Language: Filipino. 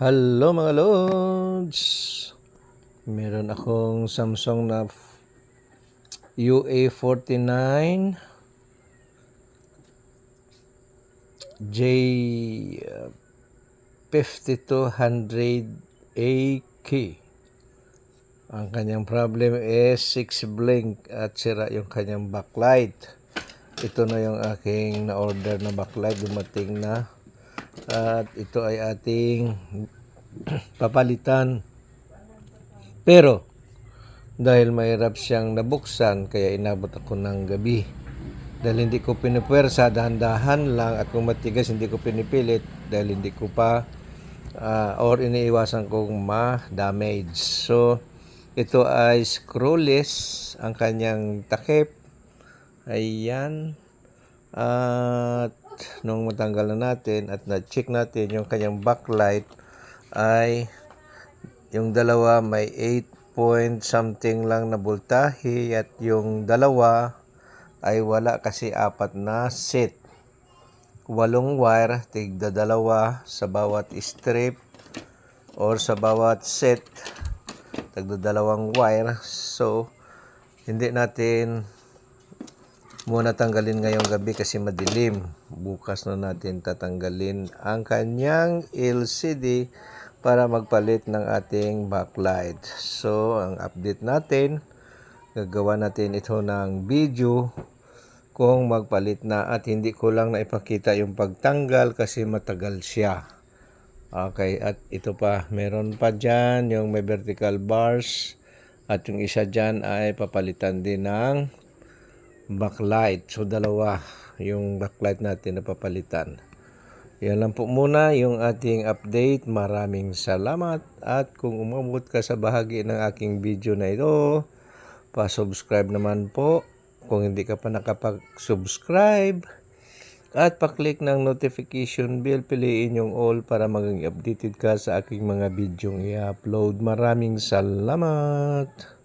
Hello mga lods! Meron akong Samsung na f- UA49 J5200AK Ang kanyang problem is 6 blink at sira yung kanyang backlight. Ito na yung aking na-order na backlight dumating na at ito ay ating papalitan. Pero dahil mahirap siyang nabuksan kaya inabot ako ng gabi. Dahil hindi ko pinupwersa, dahan-dahan lang at kung matigas hindi ko pinipilit dahil hindi ko pa ah, or iniiwasan kong ma-damage. So ito ay screwless ang kanyang takip. Ayan. At nung matanggal na natin at na-check natin yung kanyang backlight ay yung dalawa may 8 point something lang na voltahe at yung dalawa ay wala kasi apat na set. Walong wire, tigda dalawa sa bawat strip or sa bawat set. Tagda dalawang wire. So, hindi natin muna tanggalin ngayong gabi kasi madilim. Bukas na natin tatanggalin ang kanyang LCD para magpalit ng ating backlight. So, ang update natin, gagawa natin ito ng video kung magpalit na at hindi ko lang naipakita yung pagtanggal kasi matagal siya. Okay, at ito pa, meron pa dyan yung may vertical bars at yung isa dyan ay papalitan din ng backlight. So, dalawa yung backlight natin na papalitan. Yan lang po muna yung ating update. Maraming salamat. At kung umabot ka sa bahagi ng aking video na ito, pa-subscribe naman po. Kung hindi ka pa nakapag-subscribe, at pa-click ng notification bell, piliin yung all para maging updated ka sa aking mga video i-upload. Maraming salamat!